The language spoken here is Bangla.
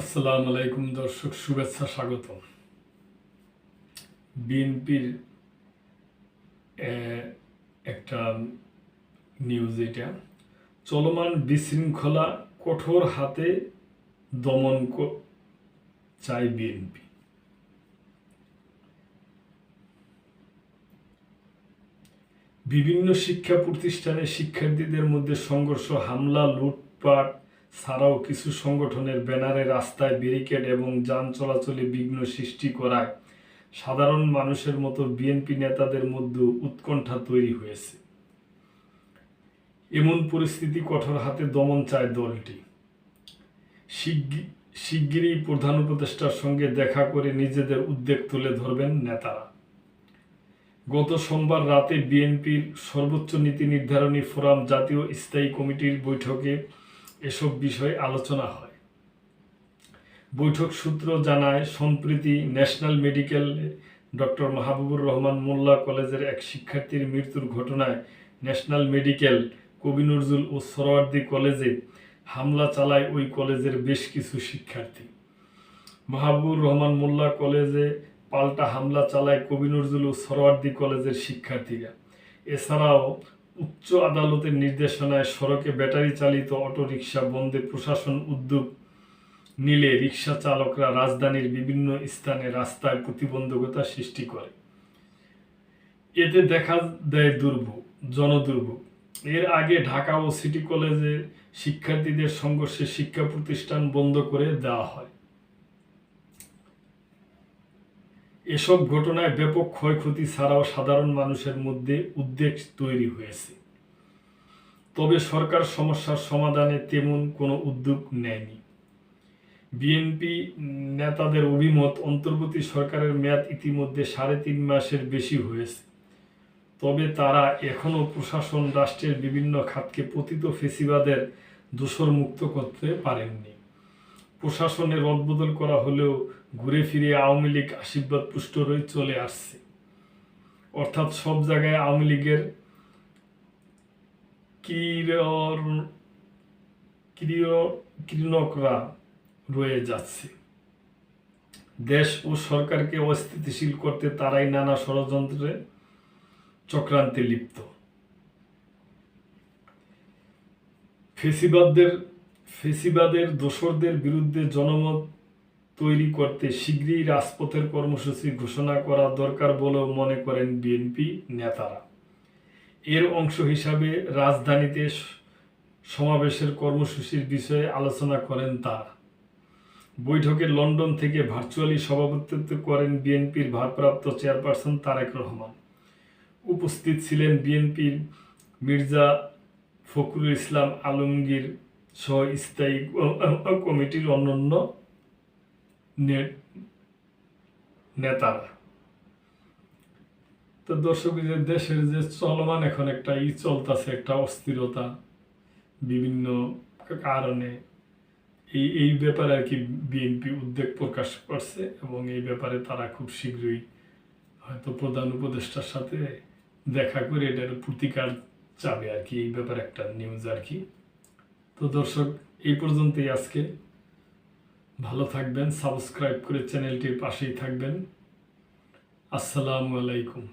আসসালামু আলাইকুম দর্শক, শুভেচ্ছা স্বাগত বিএনপির একটা নিউজ এটা। চলমান বিশৃঙ্খলা কঠোর হাতে দমন চায় বিএনপি। বিভিন্ন শিক্ষা প্রতিষ্ঠানে শিক্ষার্থীদের মধ্যে সংঘর্ষ, হামলা, লুটপাট ছাড়াও কিছু সংগঠনের ব্যানারে রাস্তায় ব্যারিকেড এবং যান চলাচলে বিঘ্ন সৃষ্টি করায় সাধারণ মানুষের মতো বিএনপি নেতাদের মধ্যে উৎকণ্ঠা তৈরি হয়েছে। এমন পরিস্থিতি কঠোর হাতে দমন চায় দলটি। শিগগি- শিগগিরই প্রধান উপদেষ্টার সঙ্গে দেখা করে নিজেদের উদ্বেগ তুলে ধরবেন নেতারা। গত সোমবার রাতে বিএনপির সর্বোচ্চ নীতি নির্ধারণী ফোরাম জাতীয় স্থায়ী কমিটির বৈঠকে এসব বিষয়ে আলোচনা হয়। বৈঠক সূত্র জানায়, সম্প্রতি national medical doctor Mahbubur Rahman Molla কলেজের এক শিক্ষার্থীর মৃত্যুর ঘটনায় ন্যাশনাল মেডিকেল, কবি নজরুল ও সরওয়ার্দী কলেজে হামলা চালায় ওই কলেজের বেশ কিছু শিক্ষার্থী। মাহবুবুর রহমান মোল্লা কলেজে পাল্টা হামলা চালায় কবি নজরুল ও সরওয়ার্দী কলেজের শিক্ষার্থীরা। এছাড়াও উচ্চ আদালতের নির্দেশনায় সড়কে ব্যাটারি চালিত অটোরিকশা বন্ধে প্রশাসন উদ্যোগ নিলে রিক্সা চালকরা রাজধানীর বিভিন্ন স্থানে রাস্তায় প্রতিবন্ধকতা সৃষ্টি করে। এতে দেখা দেয় দুর্ভোগ, জনদুর্ভোগ। এর আগে ঢাকা ও সিটি কলেজে শিক্ষার্থীদের সংঘর্ষে শিক্ষা প্রতিষ্ঠান বন্ধ করে দেওয়া হয়। এসব ঘটনায় ব্যাপক ক্ষয়ক্ষতি ছাড়াও সাধারণ মানুষের মধ্যে উদ্বেগ তৈরি হয়েছে। তবে সরকার সমস্যার সমাধানে তেমন কোনো উদ্যোগ নেয়নি। বিএনপি নেতাদের অভিমত, অন্তর্বর্তী সরকারের মেয়াদ ইতিমধ্যে সাড়ে তিন মাসের বেশি হয়েছে। তবে তারা এখনও প্রশাসন, রাষ্ট্রের বিভিন্ন খাতকে পতিত ফেসিবাদের দোষর মুক্ত করতে পারেননি। প্রশাসনের রদবদল করা হলেও ঘুরে ফিরে আওয়ামী লীগ আশীর্বাদ পুষ্ট রয়ে চলে আসছে। অর্থাৎ সব জায়গায় আওয়ামী লীগের কিরণকরা রয়ে যাচ্ছে। দেশ ও সরকারকে অস্থিতিশীল করতে তারাই নানা ষড়যন্ত্রে চক্রান্তে লিপ্ত। ফেসিবাদদের ফেসিবাদের দোসরদের বিরুদ্ধে জনমত তৈরি করতে শীঘ্রই রাজপথের কর্মসূচি ঘোষণা করা দরকার বলেও মনে করেন বিএনপি নেতারা। এর অংশ হিসাবে রাজধানীতে সমাবেশের কর্মসূচির বিষয়ে আলোচনা করেন তারা। বৈঠকে লন্ডন থেকে ভার্চুয়ালি সভাপতিত্ব করেন বিএনপির ভারপ্রাপ্ত চেয়ারপারসন তারেক রহমান। উপস্থিত ছিলেন বিএনপির মির্জা ফখরুল ইসলাম আলমগীর সহ স্থায়ী কমিটির অন্যান্য নেতারা। তো দর্শক যে দেশের যে চলমান এখন একটা ই একটা অস্থিরতা বিভিন্ন কারণে। এই এই ব্যাপারে আর কি বিএনপি উদ্বেগ প্রকাশ করছে এবং এই ব্যাপারে তারা খুব শীঘ্রই হয়তো প্রধান উপদেষ্টার সাথে দেখা করে এটার প্রতিকার চাবে আর কি। এই ব্যাপারে একটা নিউজ আর কি। তো দর্শক এই পর্যন্তই আজকে। ভালো থাকবেন সাবস্ক্রাইব করে চ্যানেলটির পাশেই থাকবেন। আসসালামু আলাইকুম।